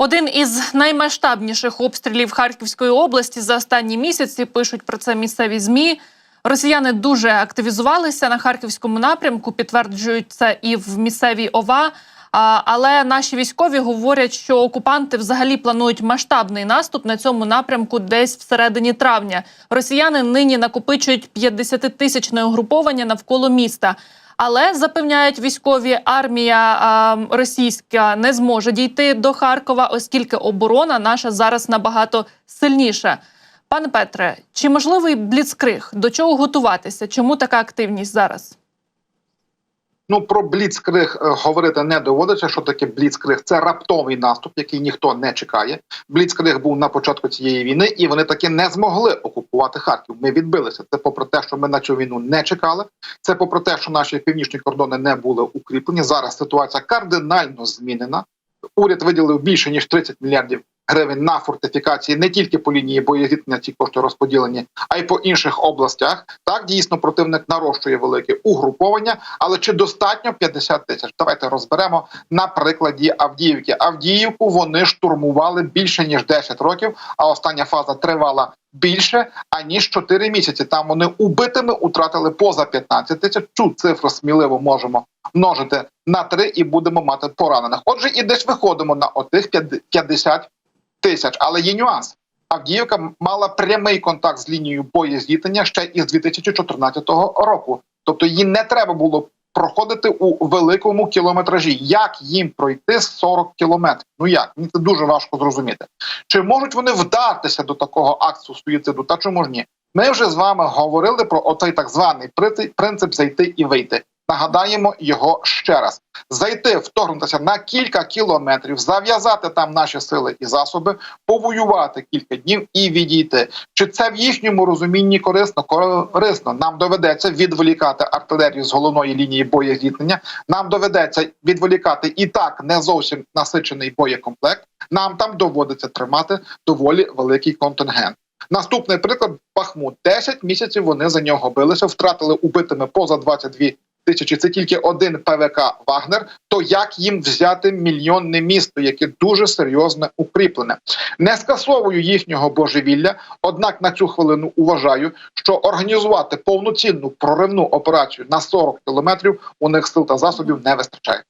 Один із наймасштабніших обстрілів Харківської області за останні місяці пишуть про це місцеві змі. Росіяни дуже активізувалися на харківському напрямку. Підтверджують це і в місцевій ОВА. Але наші військові говорять, що окупанти взагалі планують масштабний наступ на цьому напрямку десь всередині травня. Росіяни нині накопичують 50-тисячне угруповання навколо міста. Але запевняють військові, армія а, російська не зможе дійти до Харкова, оскільки оборона наша зараз набагато сильніша. Пане Петре, чи можливий бліцкриг? До чого готуватися? Чому така активність зараз? Ну про бліцкриг е, говорити не доводиться. Що таке бліцкриг? Це раптовий наступ, який ніхто не чекає. Бліцкриг був на початку цієї війни, і вони таки не змогли окупувати Харків. Ми відбилися. Це попри те, що ми на цю війну не чекали. Це попри те, що наші північні кордони не були укріплені. Зараз ситуація кардинально змінена. Уряд виділив більше ніж 30 мільярдів гривень на фортифікації не тільки по лінії боєзіткнення ці кошти розподілені, а й по інших областях. Так дійсно противник нарощує велике угруповання, але чи достатньо 50 тисяч? Давайте розберемо на прикладі Авдіївки. Авдіївку вони штурмували більше ніж 10 років, а остання фаза тривала. Більше аніж 4 місяці. Там вони убитими утратили поза 15 тисяч. Цю цифру сміливо можемо множити на 3 і будемо мати поранених. Отже, і десь виходимо на отих 50 тисяч. Але є нюанс. Авдіївка мала прямий контакт з лінією боєзіткнення ще із 2014 року. Тобто їй не треба було проходити у великому кілометражі. Як їм пройти 40 кілометрів? Ну як мені це дуже важко зрозуміти. Чи можуть вони вдатися до такого акту суїциду? Та чому ж ні? Ми вже з вами говорили про оцей так званий принцип зайти і вийти. Нагадаємо його ще раз: зайти, вторгнутися на кілька кілометрів, зав'язати там наші сили і засоби, повоювати кілька днів і відійти. Чи це в їхньому розумінні корисно? Корисно. Нам доведеться відволікати артилерію з головної лінії боєзіткнення. Нам доведеться відволікати і так не зовсім насичений боєкомплект. Нам там доводиться тримати доволі великий контингент. Наступний приклад Бахмут. 10 місяців вони за нього билися, втратили убитими поза 22 тисячі. Це тільки один ПВК Вагнер. То як їм взяти мільйонне місто, яке дуже серйозно укріплене? Не скасовую їхнього божевілля. Однак на цю хвилину вважаю, що організувати повноцінну проривну операцію на 40 кілометрів у них сил та засобів не вистачає.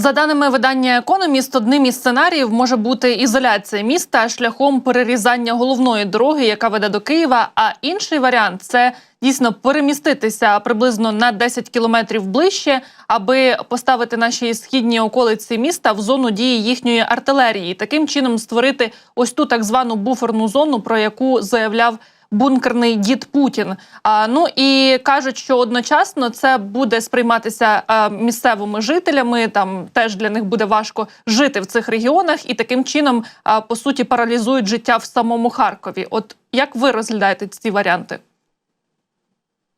За даними видання Економіст, одним із сценаріїв може бути ізоляція міста шляхом перерізання головної дороги, яка веде до Києва. А інший варіант це дійсно переміститися приблизно на 10 кілометрів ближче, аби поставити наші східні околиці міста в зону дії їхньої артилерії, таким чином створити ось ту так звану буферну зону, про яку заявляв бункерний дід Путін. А ну і кажуть, що одночасно це буде сприйматися а, місцевими жителями. Там теж для них буде важко жити в цих регіонах, і таким чином а, по суті паралізують життя в самому Харкові. От як ви розглядаєте ці варіанти?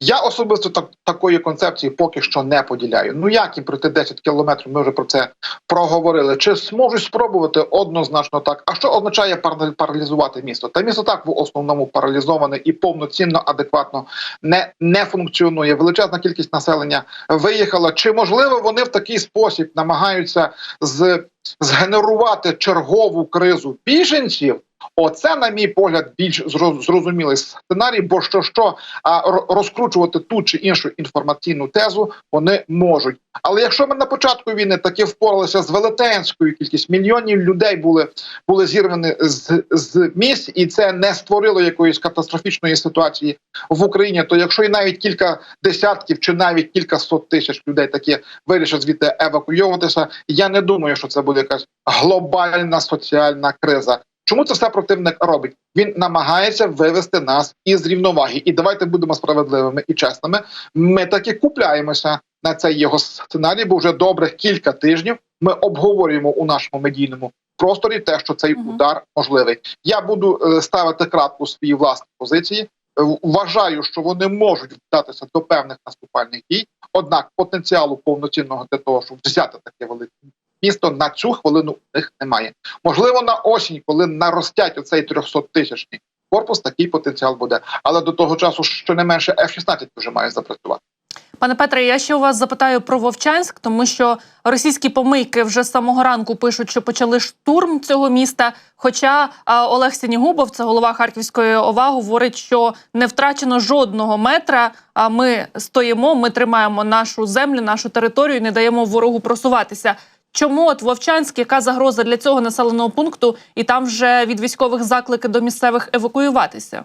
Я особисто так такої концепції поки що не поділяю. Ну як їм пройти 10 кілометрів? Ми вже про це проговорили. Чи зможуть спробувати однозначно так? А що означає паралізувати місто? Та місто так в основному паралізоване і повноцінно, адекватно не не функціонує. Величезна кількість населення виїхала. Чи можливо вони в такий спосіб намагаються з згенерувати чергову кризу біженців? Оце, на мій погляд, більш зрозумілий сценарій, бо що що розкручувати ту чи іншу інформаційну тезу вони можуть. Але якщо ми на початку війни таки впоралися з велетенською кількістю мільйонів людей були були зірвані з з місць, і це не створило якоїсь катастрофічної ситуації в Україні, то якщо і навіть кілька десятків чи навіть кілька сот тисяч людей такі вирішать звідти евакуйовуватися, я не думаю, що це буде якась глобальна соціальна криза. Чому це все противник робить? Він намагається вивести нас із рівноваги. І давайте будемо справедливими і чесними. Ми таки купляємося на цей його сценарій, бо вже добрих кілька тижнів ми обговорюємо у нашому медійному просторі те, що цей удар можливий. Я буду е, ставити крапку свої власні позиції. Е, вважаю, що вони можуть вдатися до певних наступальних дій однак потенціалу повноцінного для того, щоб взяти таке велике місто на цю хвилину у них немає. Можливо, на осінь, коли наростять оцей 300 тисячний корпус, такий потенціал буде. Але до того часу, що не менше F-16 вже має запрацювати. Пане Петре, я ще у вас запитаю про Вовчанськ, тому що російські помийки вже з самого ранку пишуть, що почали штурм цього міста. Хоча Олег Сінігубов, це голова Харківської ОВА, говорить, що не втрачено жодного метра. А ми стоїмо, ми тримаємо нашу землю, нашу територію, і не даємо ворогу просуватися. Чому от Вовчанськ, яка загроза для цього населеного пункту, і там вже від військових заклики до місцевих евакуюватися?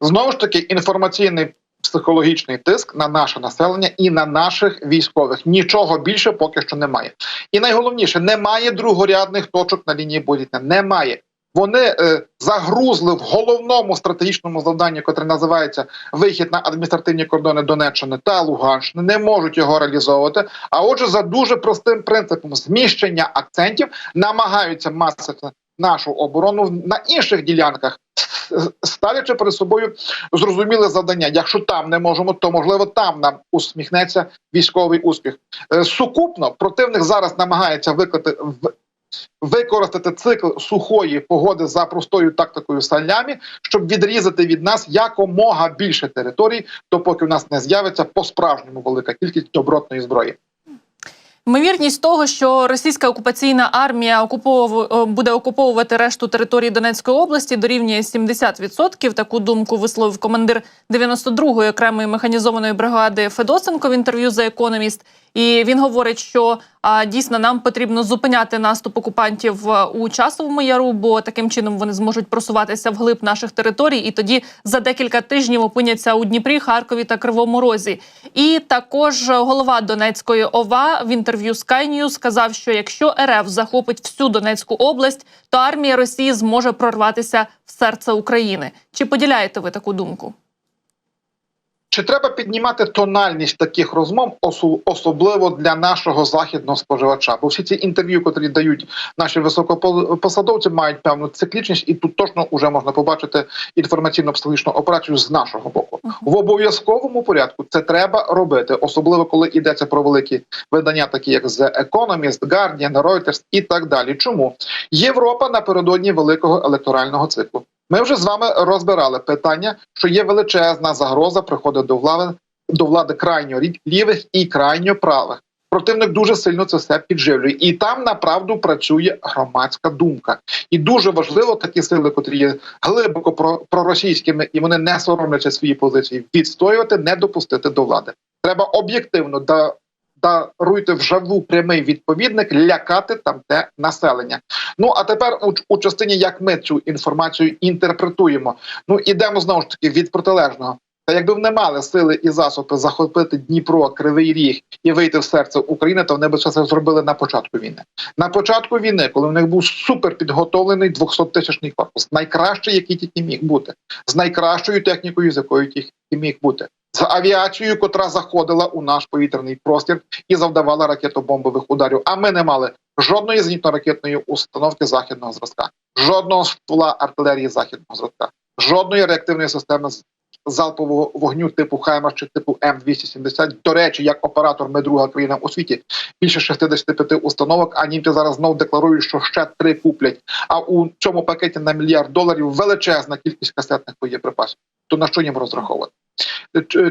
Знову ж таки, інформаційний психологічний тиск на наше населення і на наших військових. Нічого більше поки що немає. І найголовніше, немає другорядних точок на лінії боєзіткнення. Немає. Вони е, загрузли в головному стратегічному завданні, яке називається вихід на адміністративні кордони Донеччини та Луганщини, не можуть його реалізовувати. А отже, за дуже простим принципом зміщення акцентів намагаються масити нашу оборону на інших ділянках, ставлячи перед собою зрозуміле завдання. Якщо там не можемо, то можливо там нам усміхнеться військовий успіх. Е, Сукупно противник зараз намагається виклати в. Використати цикл сухої погоди за простою тактикою салямі, щоб відрізати від нас якомога більше територій, допоки у нас не з'явиться по справжньому велика кількість добротної зброї. Ймовірність того, що російська окупаційна армія окупову- е, буде окуповувати решту території Донецької області, дорівнює 70%. Таку думку висловив командир 92-ї окремої механізованої бригади Федосенко в інтерв'ю за економіст. І він говорить, що а, дійсно нам потрібно зупиняти наступ окупантів е, у часовому яру, бо таким чином вони зможуть просуватися вглиб наших територій, і тоді за декілька тижнів опиняться у Дніпрі, Харкові та Кривому Розі. І також голова Донецької ОВА в інтерв'ю Sky News сказав, що якщо РФ захопить всю Донецьку область, то армія Росії зможе прорватися в серце України. Чи поділяєте ви таку думку? Чи треба піднімати тональність таких розмов, особливо для нашого західного споживача? Бо всі ці інтерв'ю, котрі дають наші високопосадовці, мають певну циклічність, і тут точно вже можна побачити інформаційно-психологічну операцію з нашого боку. В обов'язковому порядку це треба робити, особливо коли йдеться про великі видання, такі як The Economist, Guardian, Reuters і так далі. Чому Європа напередодні великого електорального циклу? Ми вже з вами розбирали питання, що є величезна загроза приходу до влади до влади крайньо лівих і крайньо правих. Противник дуже сильно це все підживлює, і там направду працює громадська думка. І дуже важливо такі сили, котрі є глибоко про- проросійськими, і вони не соромляться свої позиції, відстоювати, не допустити до влади. Треба об'єктивно. Даруйте вжаву прямий відповідник, лякати там те населення. Ну а тепер у, у частині, як ми цю інформацію інтерпретуємо. Ну ідемо знову ж таки від протилежного. Та якби вони мали сили і засоби захопити Дніпро, Кривий Ріг і вийти в серце України, то вони б це зробили на початку війни. На початку війни, коли в них був супер підготовлений 200-тисячний корпус, найкращий, який тільки міг бути, з найкращою технікою, з якою тільки міг бути, з авіацією, котра заходила у наш повітряний простір і завдавала ракетобомбових ударів. А ми не мали жодної зенітно-ракетної установки західного зразка, жодного ствола артилерії західного зразка, жодної реактивної системи залпового вогню типу Хаймер чи типу М270. До речі, як оператор, ми друга країна у світі. Більше 65 установок. А німці зараз знов декларують, що ще три куплять. А у цьому пакеті на мільярд доларів величезна кількість касетних боєприпасів. То на що їм розраховувати?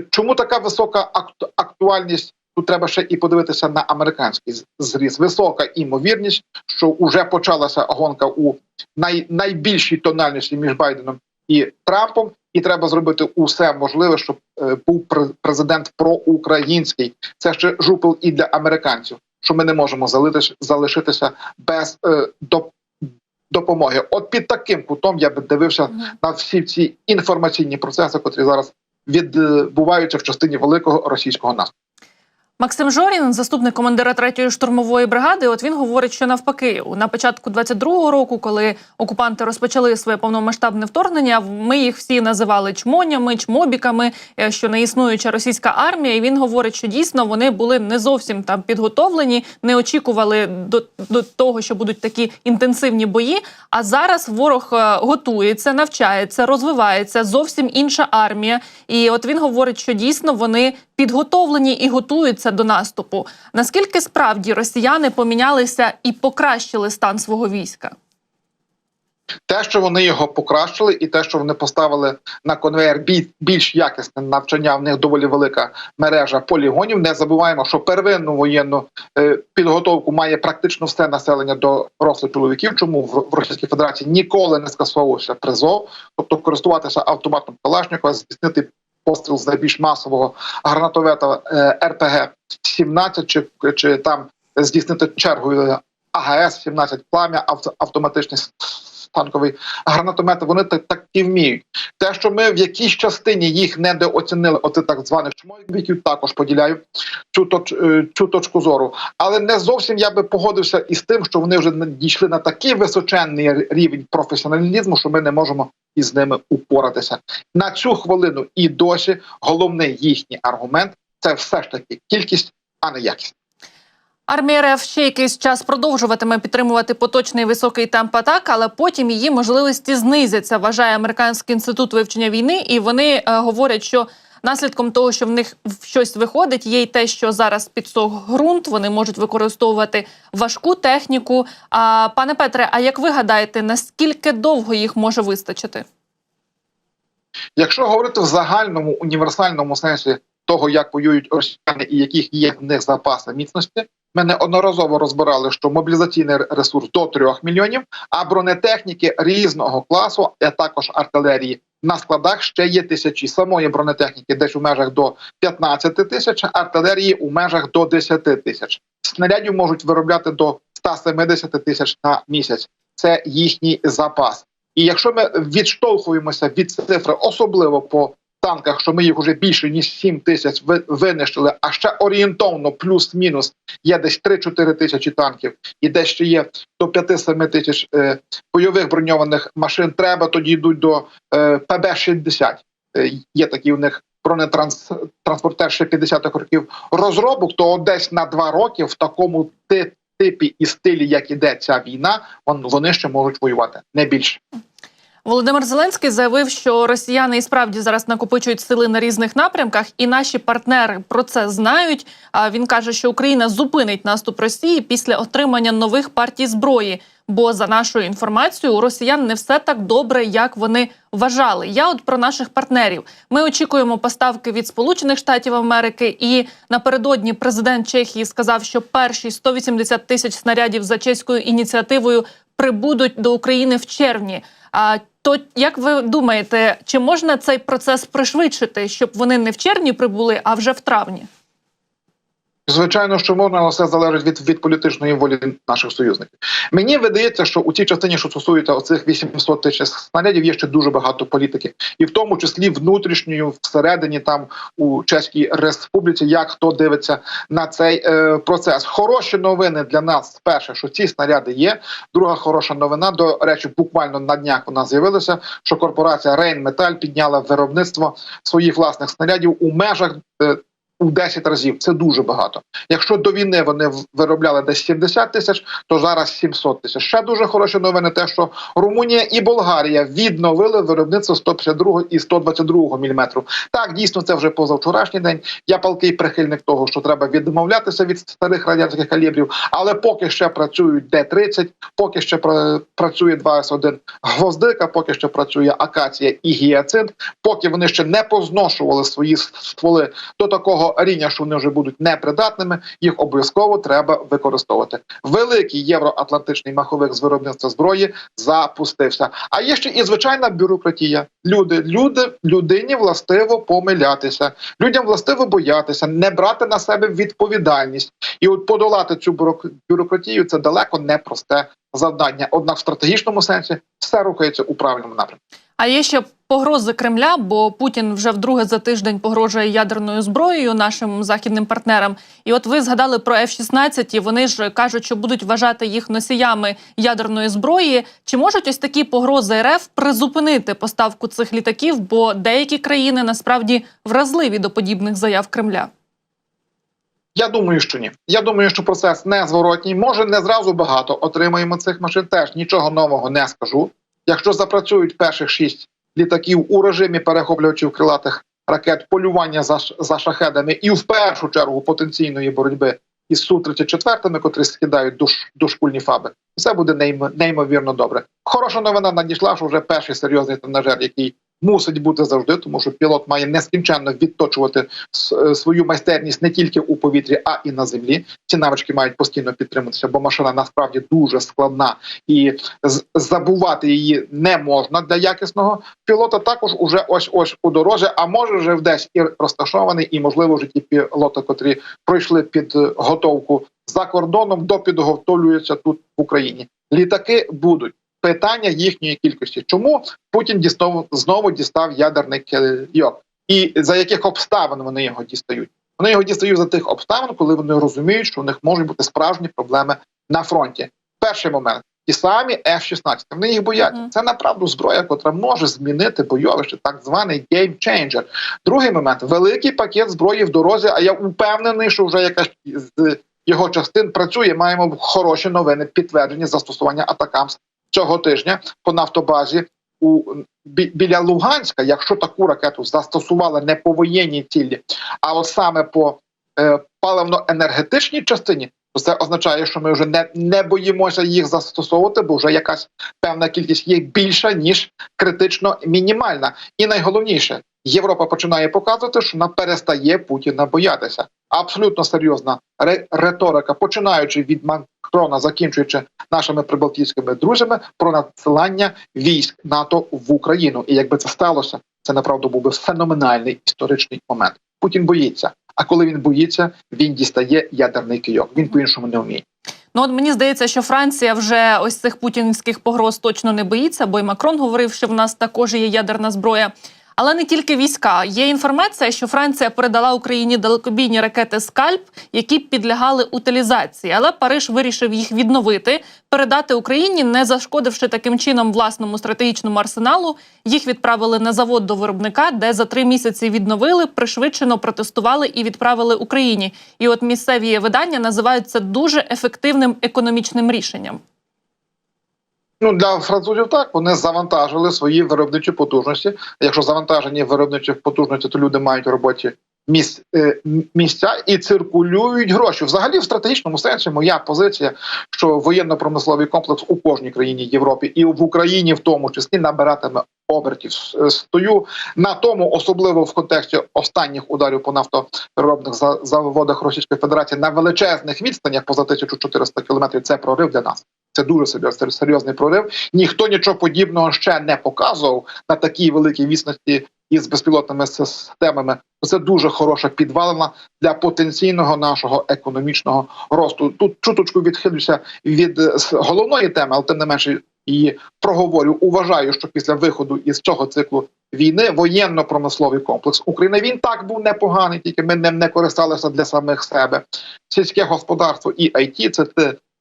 Чому така висока актуальність? Тут треба ще і подивитися на американський зріз. Висока імовірність, що вже почалася гонка у най, найбільшій тональності між Байденом і Трампом, і треба зробити усе можливе, щоб е, був пре- президент проукраїнський. Це ще жупел і для американців, що ми не можемо залишитися без е, доп- допомоги. От під таким кутом я би дивився на всі ці інформаційні процеси, котрі зараз відбуваються в частині великого російського наступу. Максим Жорін, заступник командира третьої штурмової бригади, от він говорить, що навпаки, на початку 22-го року, коли окупанти розпочали своє повномасштабне вторгнення, ми їх всі називали чмонями, чмобіками, е, що не існуюча російська армія. І він говорить, що дійсно вони були не зовсім там підготовлені, не очікували до, до того, що будуть такі інтенсивні бої. А зараз ворог е, готується, навчається, розвивається зовсім інша армія. І от він говорить, що дійсно вони підготовлені і готуються до наступу. Наскільки справді росіяни помінялися і покращили стан свого війська? Те, що вони його покращили, і те, що вони поставили на конвейер більш якісне навчання, в них доволі велика мережа полігонів. Не забуваємо, що первинну воєнну е, підготовку має практично все населення до рослих чоловіків. Чому в, Російській Федерації ніколи не скасовувався призов, тобто користуватися автоматом Калашникова, здійснити постріл з найбільш масового гранатомета е, РПГ 17 чи, чи там здійснити чергою АГС 17 плам'я, авто, автоматичний танковий гранатомети. Вони так, і вміють. Те, що ми в якійсь частині їх недооцінили, оце так званих чмойків, також поділяю цю, точ, е, цю точку зору. Але не зовсім я би погодився із тим, що вони вже дійшли на такий височенний рівень професіоналізму, що ми не можемо із ними упоратися. На цю хвилину і досі головний їхній аргумент це все ж таки кількість, а не якість. Армія РФ ще якийсь час продовжуватиме підтримувати поточний високий темп атак, але потім її можливості знизяться. Вважає американський інститут вивчення війни, і вони е, говорять, що наслідком того, що в них щось виходить, є й те, що зараз підсох ґрунт. Вони можуть використовувати важку техніку. А пане Петре, а як ви гадаєте, наскільки довго їх може вистачити? Якщо говорити в загальному універсальному сенсі того, як воюють росіяни і яких є в них запаси міцності, ми неодноразово розбирали, що мобілізаційний ресурс до 3 мільйонів, а бронетехніки різного класу, а також артилерії на складах ще є тисячі. Самої бронетехніки десь у межах до 15 тисяч, артилерії у межах до 10 тисяч. Снарядів можуть виробляти до 170 тисяч на місяць. Це їхній запас. І якщо ми відштовхуємося від цифри, особливо по танках, що ми їх вже більше ніж 7 тисяч ви- винищили, а ще орієнтовно плюс-мінус є десь 3-4 тисячі танків, і десь ще є до 5-7 тисяч е, бойових броньованих машин. Треба тоді йдуть до е, ПБ-60. Е, є такі у них бронетранспортер ще 50-х років розробок, то десь на 2 роки в такому ти- типі і стилі, як іде ця війна, вон- вони ще можуть воювати не більше. Володимир Зеленський заявив, що росіяни і справді зараз накопичують сили на різних напрямках, і наші партнери про це знають. А він каже, що Україна зупинить наступ Росії після отримання нових партій зброї. Бо за нашою інформацією, у росіян не все так добре, як вони вважали. Я от про наших партнерів. Ми очікуємо поставки від Сполучених Штатів Америки. І напередодні президент Чехії сказав, що перші 180 тисяч снарядів за чеською ініціативою прибудуть до України в червні. А то як ви думаєте, чи можна цей процес пришвидшити, щоб вони не в червні прибули, а вже в травні? Звичайно, що можна, але все залежить від, від політичної волі наших союзників. Мені видається, що у цій частині, що стосується оцих 800 тисяч снарядів, є ще дуже багато політики, і в тому числі внутрішньою всередині, там у Чеській Республіці, як хто дивиться на цей е, процес. Хороші новини для нас. Перше, що ці снаряди є. Друга хороша новина. До речі, буквально на днях вона з'явилася, що корпорація Рейнметаль підняла виробництво своїх власних снарядів у межах. Е, у 10 разів це дуже багато. Якщо до війни вони виробляли десь 70 тисяч, то зараз 700 тисяч. Ще дуже хороші новини. Те, що Румунія і Болгарія відновили виробництво 152 і 122 мм. Так, дійсно, це вже позавчорашній день. Я палкий прихильник того, що треба відмовлятися від старих радянських калібрів, але поки ще працюють Д-30, поки ще працює 2С1 гвоздика, поки ще працює акація і гіацинт, поки вони ще не позношували свої стволи до такого рівня, що вони вже будуть непридатними, їх обов'язково треба використовувати. Великий євроатлантичний маховик з виробництва зброї запустився. А є ще і звичайна бюрократія. Люди, люди, людині властиво помилятися, людям властиво боятися, не брати на себе відповідальність. І от подолати цю бюрократію це далеко не просте завдання. Однак в стратегічному сенсі все рухається у правильному напрямку. А є ще погрози Кремля, бо Путін вже вдруге за тиждень погрожує ядерною зброєю нашим західним партнерам. І от ви згадали про F-16, і вони ж кажуть, що будуть вважати їх носіями ядерної зброї. Чи можуть ось такі погрози РФ призупинити поставку цих літаків? Бо деякі країни насправді вразливі до подібних заяв Кремля. Я думаю, що ні. Я думаю, що процес незворотній. Може, не зразу багато отримаємо цих машин. Теж нічого нового не скажу. Якщо запрацюють перших шість літаків у режимі перехоплювачів крилатих ракет, полювання за, за шахедами і в першу чергу потенційної боротьби із су 34 котрі скидають душ, дошкульні фаби, все буде неймовірно добре. Хороша новина надійшла, що вже перший серйозний тренажер, який мусить бути завжди, тому що пілот має нескінченно відточувати е, свою майстерність не тільки у повітрі, а і на землі. Ці навички мають постійно підтримуватися, бо машина насправді дуже складна і забувати її не можна для якісного пілота. Також уже ось ось у дорозі, а може вже десь і розташований, і можливо вже ті пілоти, котрі пройшли під е, за кордоном, допідготовлюються тут в Україні. Літаки будуть. Питання їхньої кількості. Чому Путін дістав знову дістав ядерний кийок? І за яких обставин вони його дістають? Вони його дістають за тих обставин, коли вони розуміють, що у них можуть бути справжні проблеми на фронті. Перший момент. Ті самі F-16, вони їх бояться. Це направду зброя, котра може змінити бойовище, так званий геймчейнджер. Другий момент великий пакет зброї в дорозі. А я упевнений, що вже якась з його частин працює. Маємо хороші новини, підтверджені застосування атакамс цього тижня по нафтобазі у бі- біля Луганська. Якщо таку ракету застосували не по воєнній цілі, а от саме по е, паливно-енергетичній частині, то це означає, що ми вже не, не боїмося їх застосовувати, бо вже якась певна кількість є більша ніж критично мінімальна. І найголовніше, Європа починає показувати, що вона перестає Путіна боятися. Абсолютно серйозна риторика, починаючи від Макрона, закінчуючи нашими прибалтійськими друзями про надсилання військ НАТО в Україну. І якби це сталося, це направду був би феноменальний історичний момент. Путін боїться. А коли він боїться, він дістає ядерний кийок. Він по іншому не вміє. Ну от мені здається, що Франція вже ось цих путінських погроз точно не боїться, бо і Макрон говорив, що в нас також є ядерна зброя. Але не тільки війська. Є інформація, що Франція передала Україні далекобійні ракети Скальп, які підлягали утилізації. Але Париж вирішив їх відновити, передати Україні, не зашкодивши таким чином власному стратегічному арсеналу. Їх відправили на завод до виробника, де за три місяці відновили, пришвидшено протестували і відправили Україні. І от місцеві видання називають це дуже ефективним економічним рішенням. Ну для французів так вони завантажили свої виробничі потужності. Якщо завантажені виробничі потужності, то люди мають роботі місць, е, місця і циркулюють гроші. Взагалі, в стратегічному сенсі, моя позиція, що воєнно-промисловий комплекс у кожній країні Європі і в Україні, в тому числі, набиратиме обертів. Стою на тому, особливо в контексті останніх ударів по нафтопереробних за- заводах Російської Федерації на величезних відстанях поза 1400 кілометрів. Це прорив для нас. Це дуже серйозний, прорив. Ніхто нічого подібного ще не показував на такій великій відстані із безпілотними системами. Це дуже хороша підвалина для потенційного нашого економічного росту. Тут чуточку відхилюся від е, головної теми, але тим не менше її проговорю. Уважаю, що після виходу із цього циклу війни воєнно-промисловий комплекс України він так був непоганий, тільки ми ним не користалися для самих себе. Сільське господарство і IT – це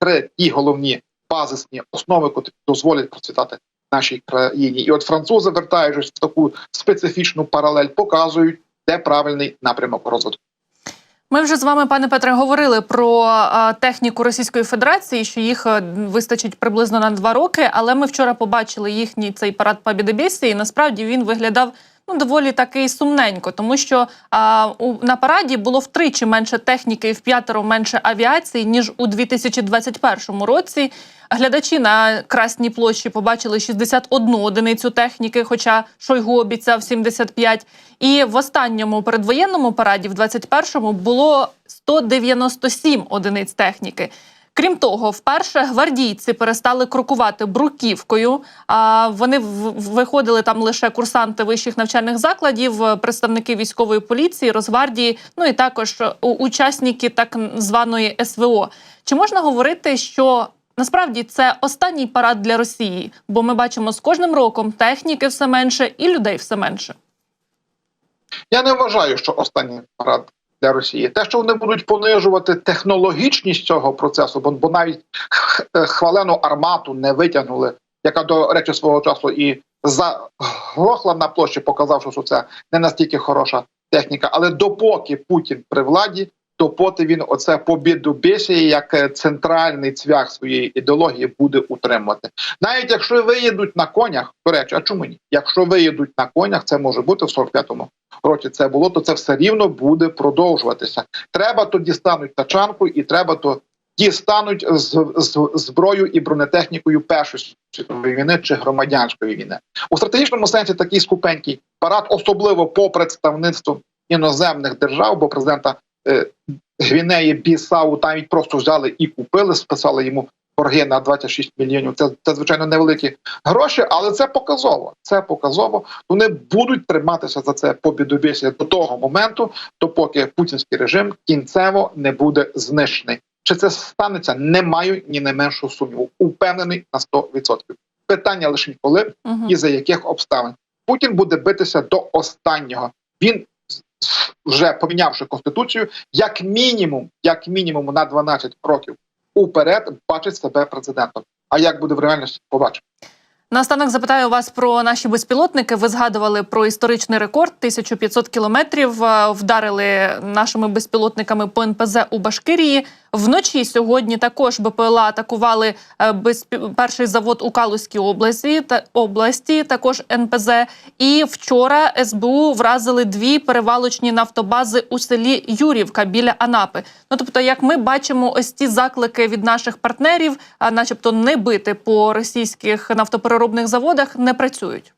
три ті головні базисні основи, котрі дозволять процвітати нашій країні. І от французи, вертаючись в таку специфічну паралель, показують, де правильний напрямок розвитку. Ми вже з вами, пане Петре, говорили про техніку Російської Федерації, що їх е, вистачить приблизно на два роки. Але ми вчора побачили їхній цей парад Побєдобєсії, і насправді він виглядав ну доволі такий сумненько, тому що а, у на параді було втричі менше техніки і в п'ятеро менше авіації ніж у 2021 році. Глядачі на Красній площі побачили 61 одиницю техніки, хоча Шойгу обіцяв 75. І в останньому передвоєнному параді, в 21-му, було 197 одиниць техніки. Крім того, вперше гвардійці перестали крокувати бруківкою. А вони виходили там лише курсанти вищих навчальних закладів, представники військової поліції, Росгвардії, ну і також учасники так званої СВО. Чи можна говорити, що насправді це останній парад для Росії? Бо ми бачимо з кожним роком техніки все менше і людей все менше. Я не вважаю, що останній парад для Росії. Те, що вони будуть понижувати технологічність цього процесу, бо, бо навіть е, хвалену армату не витягнули, яка до речі свого часу і заглохла на площі, показавши, що це не настільки хороша техніка. Але допоки Путін при владі, допоки він оце побідобєсіє як е, центральний цвях своєї ідеології буде утримувати. Навіть якщо виїдуть на конях, до речі, а чому ні? Якщо виїдуть на конях, це може бути в 45-му році. Це було, то це все рівно буде продовжуватися. Треба то дістануть тачанку, і треба то дістануть з, з зброю і бронетехнікою Першої світової війни чи громадянської війни. У стратегічному сенсі такий скупенький парад, особливо по представництву іноземних держав, бо президента Гвінеї Бісау навіть просто взяли і купили, списали йому борги на 26 мільйонів. Це, це звичайно невеликі гроші, але це показово. Це показово. Вони будуть триматися за це побідобєсі до того моменту, допоки путінський режим кінцево не буде знищений. Чи це станеться? Не маю ні не меншого сумніву. Упевнений на 100%. Питання лише коли Мгм. і за яких обставин. Путін буде битися до останнього. Він вже помінявши конституцію, як мінімум, як мінімум на 12 років уперед бачить себе президентом. А як буде в реальності, побачимо. Наостанок запитаю вас про наші безпілотники. Ви згадували про історичний рекорд 1500 кілометрів. е, Вдарили нашими безпілотниками по НПЗ у Башкирії. Вночі сьогодні також БПЛА атакували е, перший завод у Калузькій області та області, також НПЗ. І вчора СБУ вразили дві перевалочні нафтобази у селі Юрівка біля Анапи. Ну тобто, як ми бачимо, ось ці заклики від наших партнерів, начебто не бити по російських нафтопереробних заводах, не працюють.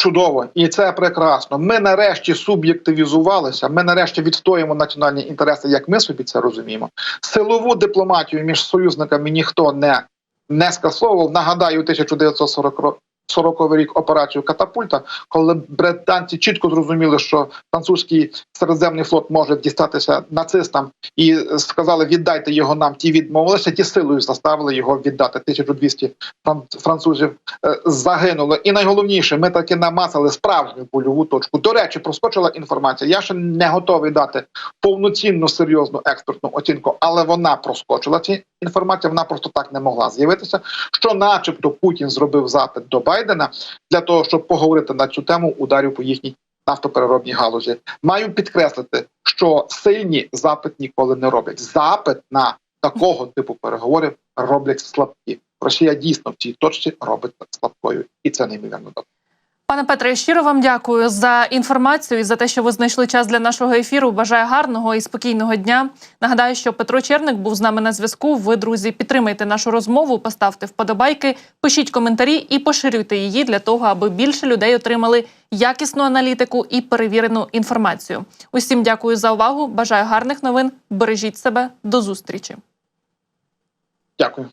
Чудово, і це прекрасно. Ми нарешті суб'єктивізувалися. Ми нарешті відстоїмо національні інтереси, як ми собі це розуміємо. Силову дипломатію між союзниками ніхто не, не скасовував. Нагадаю, 1940 ро- 40 рік операцію Катапульта, коли британці чітко зрозуміли, що французький середземний флот може дістатися нацистам, і сказали, віддайте його нам. Ті відмовилися, ті силою заставили його віддати. 1200 фран- французів е, загинуло. І найголовніше, ми таки намацали справжню больову точку. До речі, проскочила інформація. Я ще не готовий дати повноцінну серйозну експертну оцінку, але вона проскочила. Ці інформація вона просто так не могла з'явитися. Що, начебто, Путін зробив запит до Байдена для того, щоб поговорити на цю тему ударів по їхній нафтопереробній галузі. Маю підкреслити, що сильні запит ніколи не роблять. Запит на такого типу переговорів роблять слабкі. Росія дійсно в цій точці робиться слабкою, і це неймовірно добре. Пане Петре, щиро вам дякую за інформацію і за те, що ви знайшли час для нашого ефіру. Бажаю гарного і спокійного дня. Нагадаю, що Петро Черник був з нами на зв'язку. Ви, друзі, підтримайте нашу розмову, поставте вподобайки, пишіть коментарі і поширюйте її для того, аби більше людей отримали якісну аналітику і перевірену інформацію. Усім дякую за увагу. Бажаю гарних новин. Бережіть себе. До зустрічі. Дякую.